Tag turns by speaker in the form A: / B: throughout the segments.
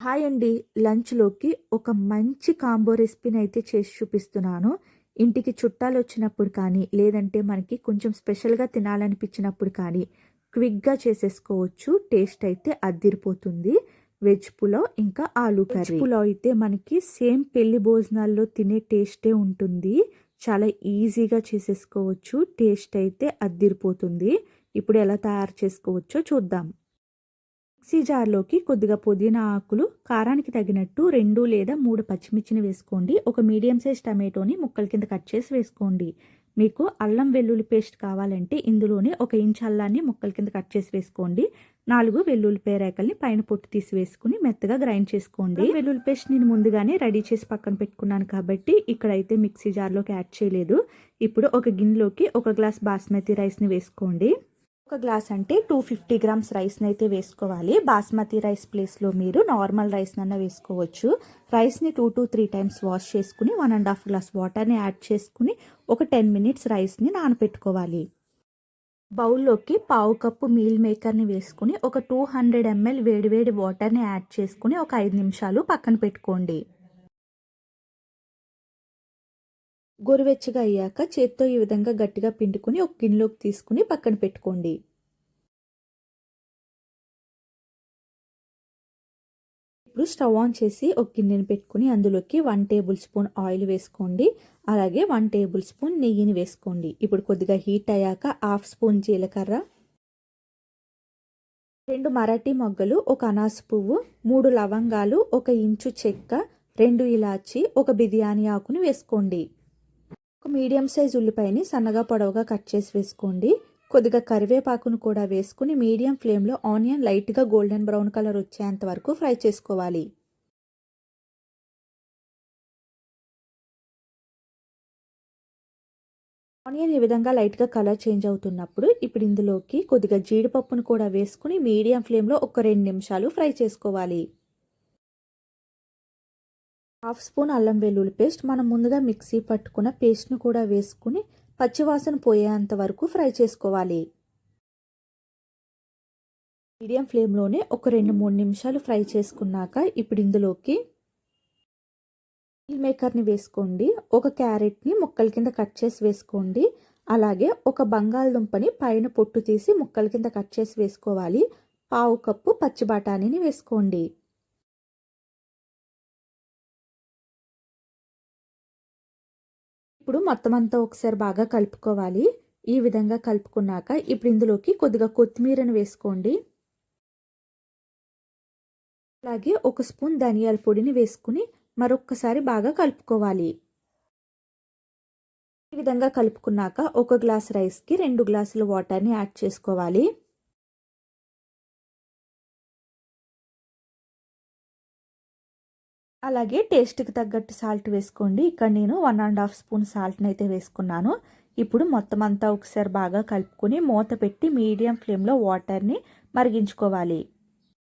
A: Hi అండి. లంచ్లోకి ఒక మంచి కాంబో రెసిపీని అయితే చేసి చూపిస్తున్నాను. ఇంటికి చుట్టాలు వచ్చినప్పుడు కానీ లేదంటే మనకి కొంచెం స్పెషల్గా తినాలనిపించినప్పుడు కానీ క్విక్గా చేసేసుకోవచ్చు. టేస్ట్ అయితే అద్దిరిపోతుంది వెజ్ పులావ్ ఇంకా ఆలూ కర్రీ. పులావ్ అయితే మనకి సేమ్ పెళ్ళి భోజనాల్లో తినే టేస్టే ఉంటుంది. చాలా ఈజీగా చేసేసుకోవచ్చు. టేస్ట్ అయితే అద్దిరిపోతుంది ఇప్పుడు ఎలా తయారు చేసుకోవచ్చో చూద్దాం. మిక్సీ జార్లోకి కొద్దిగా పుదీనా ఆకులు కారానికి తగినట్టు రెండు లేదా మూడు పచ్చిమిర్చిని వేసుకోండి. ఒక మీడియం సైజ్ టమాటోని ముక్కల కింద కట్ చేసి వేసుకోండి. మీకు అల్లం వెల్లుల్లి పేస్ట్ కావాలంటే ఇందులోనే ఒక ఇంచ్ అల్లాన్ని ముక్కల కింద కట్ చేసి వేసుకోండి. నాలుగు వెల్లుల్లి పేరేకల్ని పైన పొట్టు తీసి వేసుకుని మెత్తగా గ్రైండ్ చేసుకోండి. వెల్లుల్లి పేస్ట్ నేను ముందుగానే రెడీ చేసి పక్కన పెట్టుకున్నాను కాబట్టి ఇక్కడైతే మిక్సీ జార్లోకి యాడ్ చేయలేదు. ఇప్పుడు ఒక గిన్నెలోకి ఒక గ్లాస్ బాస్మతి రైస్ని వేసుకోండి. ఒక గ్లాస్ అంటే టూ ఫిఫ్టీ గ్రామ్స్ రైస్ని అయితే వేసుకోవాలి. బాస్మతి రైస్ ప్లేస్లో మీరు నార్మల్ రైస్నన్నా వేసుకోవచ్చు. రైస్ని two to three times wash చేసుకుని వన్ అండ్ హాఫ్ గ్లాస్ వాటర్ని యాడ్ చేసుకుని ఒక టెన్ మినిట్స్ రైస్ని నానపెట్టుకోవాలి. బౌల్లోకి పావు కప్పు మీల్ మేకర్ని వేసుకుని ఒక టూ హండ్రెడ్ ఎంఎల్ వేడివేడి వాటర్ని యాడ్ చేసుకుని ఒక ఐదు నిమిషాలు పక్కన పెట్టుకోండి. గోరువెచ్చగా అయ్యాక చేత్తో ఈ విధంగా గట్టిగా పిండుకొని ఒక గిన్నెలోకి తీసుకుని పక్కన పెట్టుకోండి. ఇప్పుడు స్టవ్ ఆన్ చేసి ఒక గిన్నెని పెట్టుకుని అందులోకి వన్ టేబుల్ స్పూన్ ఆయిల్ వేసుకోండి. అలాగే వన్ టేబుల్ స్పూన్ నెయ్యిని వేసుకోండి. ఇప్పుడు కొద్దిగా హీట్ అయ్యాక హాఫ్ స్పూన్ జీలకర్ర రెండు మరాఠీ మొగ్గలు ఒక అనాస పువ్వు మూడు లవంగాలు ఒక ఇంచు చెక్క రెండు ఇలాచి ఒక బిర్యానీ ఆకుని వేసుకోండి. ఒక మీడియం సైజ్ ఉల్లిపాయని సన్నగా పొడవుగా కట్ చేసి వేసుకోండి. కొద్దిగా కరివేపాకును కూడా వేసుకుని మీడియం ఫ్లేమ్లో ఆనియన్ లైట్గా గోల్డెన్ బ్రౌన్ కలర్ వచ్చేంత వరకు ఫ్రై చేసుకోవాలి. ఆనియన్ ఈ విధంగా లైట్గా కలర్ చేంజ్ అవుతున్నప్పుడు ఇప్పుడు ఇందులోకి కొద్దిగా జీడిపప్పును కూడా వేసుకుని మీడియం ఫ్లేమ్లో ఒక రెండు నిమిషాలు ఫ్రై చేసుకోవాలి. హాఫ్ స్పూన్ అల్లం వెల్లుల్లి పేస్ట్. మనం ముందుగా మిక్సీ పట్టుకున్న పేస్ట్ను కూడా వేసుకుని పచ్చివాసన పోయేంత వరకు ఫ్రై చేసుకోవాలి. మీడియం ఫ్లేమ్లోనే ఒక రెండు మూడు నిమిషాలు ఫ్రై చేసుకున్నాక ఇప్పుడు ఇందులోకి మీల్ మేకర్ని వేసుకోండి. ఒక క్యారెట్ని ముక్కల కింద కట్ చేసి వేసుకోండి. అలాగే ఒక బంగాళదుంపని పైన పొట్టు తీసి ముక్కల కింద కట్ చేసి వేసుకోవాలి. పావు కప్పు పచ్చి బఠానీని వేసుకోండి. ఇప్పుడు మొత్తం అంతా ఒకసారి బాగా కలుపుకోవాలి. ఈ విధంగా కలుపుకున్నాక ఇప్పుడు ఇందులోకి కొద్దిగా కొత్తిమీరను వేసుకోండి. అలాగే ఒక స్పూన్ ధనియాల పొడిని వేసుకుని మరొక్కసారి బాగా కలుపుకోవాలి. ఈ విధంగా కలుపుకున్నాక ఒక గ్లాస్ రైస్కి రెండు గ్లాసుల వాటర్ని యాడ్ చేసుకోవాలి. అలాగే టేస్ట్కి తగ్గట్టు సాల్ట్ వేసుకోండి. ఇక్కడ నేను వన్ అండ్ హాఫ్ స్పూన్ సాల్ట్ని అయితే వేసుకున్నాను. ఇప్పుడు మొత్తం అంతా ఒకసారి బాగా కలుపుకొని మూత పెట్టి మీడియం ఫ్లేమ్లో వాటర్ని మరిగించుకోవాలి.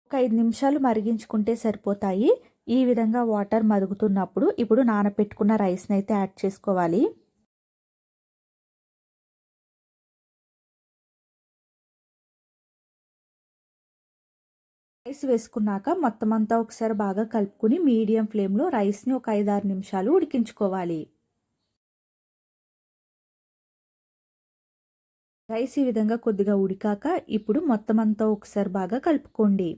A: ఒక ఐదు నిమిషాలు మరిగించుకుంటే సరిపోతాయి. ఈ విధంగా వాటర్ మరుగుతున్నప్పుడు ఇప్పుడు నానబెట్టుకున్న రైస్ని అయితే యాడ్ చేసుకోవాలి. రైస్ వేసుకున్నాక మొత్తం అంతా ఒకసారి బాగా కలుపుకుని మీడియం ఫ్లేమ్లో రైస్ని ఒక ఐదారు నిమిషాలు ఉడికించుకోవాలి. రైస్ ఈ విధంగా కొద్దిగా ఉడికాక ఇప్పుడు మొత్తం అంతా ఒకసారి బాగా కలుపుకోండి.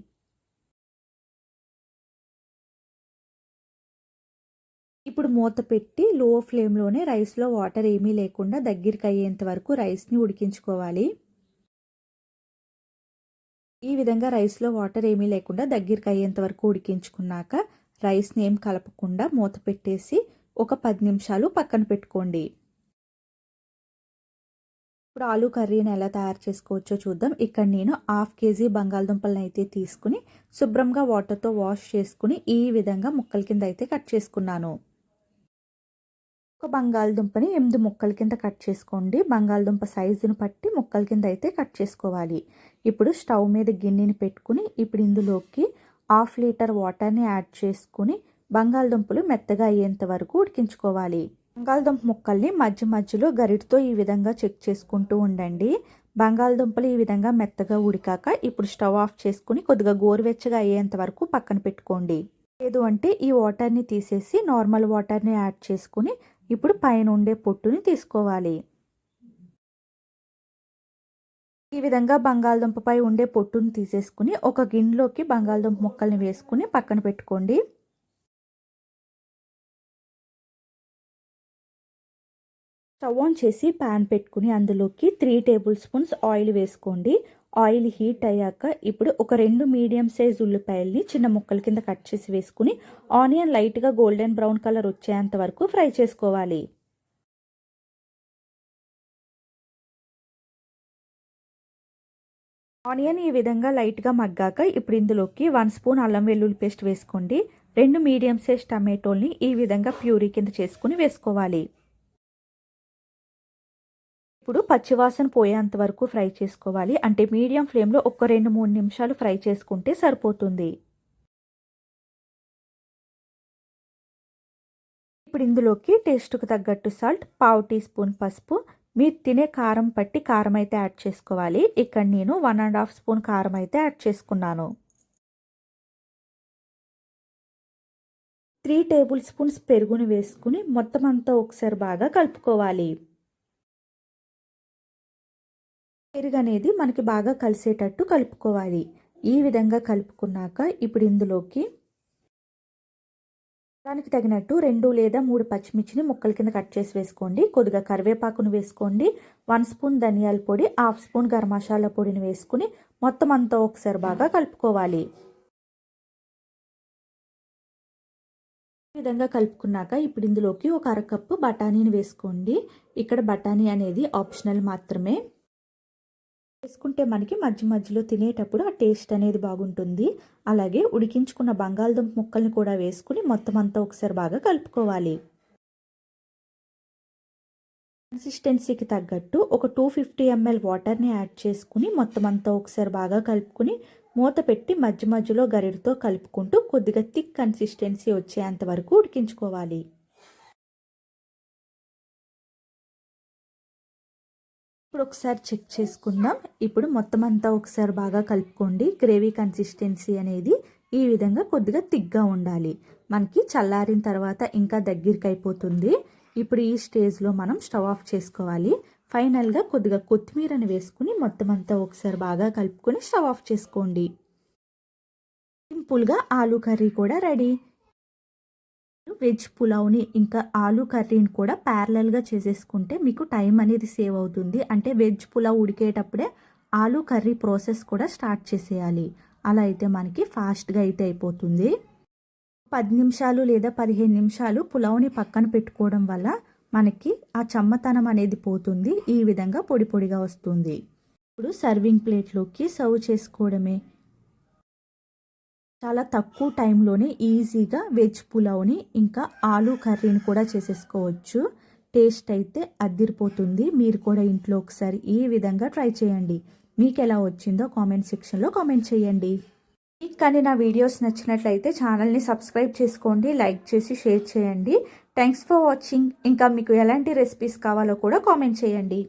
A: ఇప్పుడు మూత పెట్టి లో ఫ్లేమ్లోనే రైస్లో వాటర్ ఏమీ లేకుండా దగ్గరికి అయ్యేంత వరకు రైస్ని ఉడికించుకోవాలి. ఈ విధంగా రైస్లో వాటర్ ఏమీ లేకుండా దగ్గరికి అయ్యేంత వరకు ఉడికించుకున్నాక రైస్ని ఏం కలపకుండా మూత పెట్టేసి ఒక పది నిమిషాలు పక్కన పెట్టుకోండి. ఇప్పుడు ఆలూ కర్రీని ఎలా తయారు చేసుకోవచ్చో చూద్దాం. ఇక్కడ నేను హాఫ్ కేజీ బంగాళదుంపలను అయితే తీసుకుని శుభ్రంగా వాటర్తో వాష్ చేసుకుని ఈ విధంగా ముక్కల కింద అయితే కట్ చేసుకున్నాను. ఒక బంగాళదుంపని ఎనిమిది ముక్కల కింద కట్ చేసుకోండి. బంగాళదుంప సైజును బట్టి ముక్కల కింద అయితే కట్ చేసుకోవాలి. ఇప్పుడు స్టవ్ మీద గిన్నెని పెట్టుకుని ఇప్పుడు ఇందులోకి హాఫ్ లీటర్ వాటర్ని యాడ్ చేసుకుని బంగాళదుంపలు మెత్తగా అయ్యేంత వరకు ఉడికించుకోవాలి. బంగాళదుంప ముక్కల్ని మధ్య మధ్యలో గరిటితో ఈ విధంగా చెక్ చేసుకుంటూ ఉండండి. బంగాళదుంపలు ఈ విధంగా మెత్తగా ఉడికాక ఇప్పుడు స్టవ్ ఆఫ్ చేసుకుని కొద్దిగా గోరువెచ్చగా అయ్యేంత వరకు పక్కన పెట్టుకోండి. లేదు అంటే ఈ వాటర్ని తీసేసి నార్మల్ వాటర్ని యాడ్ చేసుకుని ఇప్పుడు పైన ఉండే పొట్టుని తీసుకోవాలి. ఈ విధంగా బంగాళదుంపపై ఉండే పొట్టుని తీసేసుకుని ఒక గిన్నెలోకి బంగాళదుంప ముక్కల్ని వేసుకుని పక్కన పెట్టుకోండి. స్టవ్ ఆన్ చేసి ప్యాన్ పెట్టుకుని అందులోకి త్రీ టేబుల్ స్పూన్స్ ఆయిల్ వేసుకోండి. ఆయిల్ హీట్ అయ్యాక ఇప్పుడు ఒక రెండు మీడియం సైజ్ ఉల్లిపాయల్ని చిన్న ముక్కల కింద కట్ చేసి వేసుకుని ఆనియన్ లైట్గా గోల్డెన్ బ్రౌన్ కలర్ వచ్చేంత వరకు ఫ్రై చేసుకోవాలి. ఆనియన్ ఈ విధంగా లైట్గా మగ్గాక ఇప్పుడు ఇందులోకి వన్ స్పూన్ అల్లం వెల్లుల్లి పేస్ట్ వేసుకోండి. రెండు మీడియం సైజ్ టమాటోల్ని ఈ విధంగా ప్యూరీ కింద చేసుకుని వేసుకోవాలి. ఇప్పుడు పచ్చివాసన పోయేంత వరకు ఫ్రై చేసుకోవాలి. అంటే మీడియం ఫ్లేమ్లో ఒక రెండు మూడు నిమిషాలు ఫ్రై చేసుకుంటే సరిపోతుంది. ఇప్పుడు ఇందులోకి టేస్ట్కు తగ్గట్టు సాల్ట్ పావు టీ స్పూన్ పసుపు. మీరు తినే కారం పట్టి కారం అయితే యాడ్ చేసుకోవాలి. ఇక్కడ నేను వన్ అండ్ హాఫ్ స్పూన్ కారం అయితే యాడ్ చేసుకున్నాను. త్రీ టేబుల్ స్పూన్స్ పెరుగును వేసుకుని మొత్తం అంతా ఒకసారి బాగా కలుపుకోవాలి. పెరుగు అనేది మనకి బాగా కలిసేటట్టు కలుపుకోవాలి. ఈ విధంగా కలుపుకున్నాక ఇప్పుడు ఇందులోకి దానికి తగినట్టు రెండు లేదా మూడు పచ్చిమిర్చిని ముక్కల కింద కట్ చేసి వేసుకోండి. కొద్దిగా కరివేపాకును వేసుకోండి. వన్ స్పూన్ ధనియాల పొడి హాఫ్ స్పూన్ గరం మసాలా పొడిని వేసుకుని మొత్తం అంతా ఒకసారి బాగా కలుపుకోవాలి. ఈ విధంగా కలుపుకున్నాక ఇప్పుడు ఇందులోకి ఒక అరకప్పు బఠానీని వేసుకోండి. ఇక్కడ బఠానీ అనేది ఆప్షనల్ మాత్రమే. వేసుకుంటే మనకి మధ్య మధ్యలో తినేటప్పుడు ఆ టేస్ట్ అనేది బాగుంటుంది. అలాగే ఉడికించుకున్న బంగాళదుంప ముక్కల్ని కూడా వేసుకుని మొత్తం అంతా ఒకసారి బాగా కలుపుకోవాలి. కన్సిస్టెన్సీకి తగ్గట్టు ఒక టూ ఫిఫ్టీ ఎంఎల్ వాటర్ని యాడ్ చేసుకుని మొత్తం అంతా ఒకసారి బాగా కలుపుకుని మూత పెట్టి మధ్య మధ్యలో గరిడితో కలుపుకుంటూ కొద్దిగా థిక్ కన్సిస్టెన్సీ వచ్చేంత వరకు ఉడికించుకోవాలి. ఇప్పుడు ఒకసారి చెక్ చేసుకుందాం. ఇప్పుడు మొత్తం అంతా ఒకసారి బాగా కలుపుకోండి. గ్రేవీ కన్సిస్టెన్సీ అనేది ఈ విధంగా కొద్దిగా తిగ్గా ఉండాలి. మనకి చల్లారిన తర్వాత ఇంకా దగ్గరికి అయిపోతుంది ఇప్పుడు ఈ స్టేజ్లో మనం స్టవ్ ఆఫ్ చేసుకోవాలి. ఫైనల్గా కొద్దిగా కొత్తిమీరని వేసుకుని మొత్తం అంతా ఒకసారి బాగా కలుపుకొని స్టవ్ ఆఫ్ చేసుకోండి. సింపుల్గా ఆలూ కర్రీ కూడా రెడీ. వెజ్ పులావ్ని ఇంకా ఆలు కర్రీని కూడా ప్యారలల్గా చేసేసుకుంటే మీకు టైం అనేది సేవ్ అవుతుంది. అంటే వెజ్ పులావ్ ఉడికేటప్పుడే ఆలు కర్రీ ప్రాసెస్ కూడా స్టార్ట్ చేసేయాలి. అలా అయితే మనకి ఫాస్ట్గా అయితే అయిపోతుంది. పది నిమిషాలు లేదా పదిహేను నిమిషాలు పులావ్ని పక్కన పెట్టుకోవడం వల్ల మనకి ఆ చమ్మతనం అనేది పోతుంది. ఈ విధంగా పొడి పొడిగా వస్తుంది. ఇప్పుడు సర్వింగ్ ప్లేట్లోకి సర్వ్ చేసుకోవడమే. చాలా తక్కువ టైంలోనే ఈజీగా వెజ్ పులావ్ని ఇంకా ఆలూ కర్రీని కూడా చేసేసుకోవచ్చు. టేస్ట్ అయితే అద్దిరిపోతుంది మీరు కూడా ఇంట్లో ఒకసారి ఈ విధంగా ట్రై చేయండి. మీకు ఎలా వచ్చిందో కామెంట్ సెక్షన్లో కామెంట్ చేయండి. మీకు కానీ నా వీడియోస్ నచ్చినట్లయితే ఛానల్ని సబ్స్క్రైబ్ చేసుకోండి లైక్ చేసి షేర్ చేయండి. Thanks for watching. ఇంకా మీకు ఎలాంటి రెసిపీస్ కావాలో కూడా కామెంట్ చేయండి.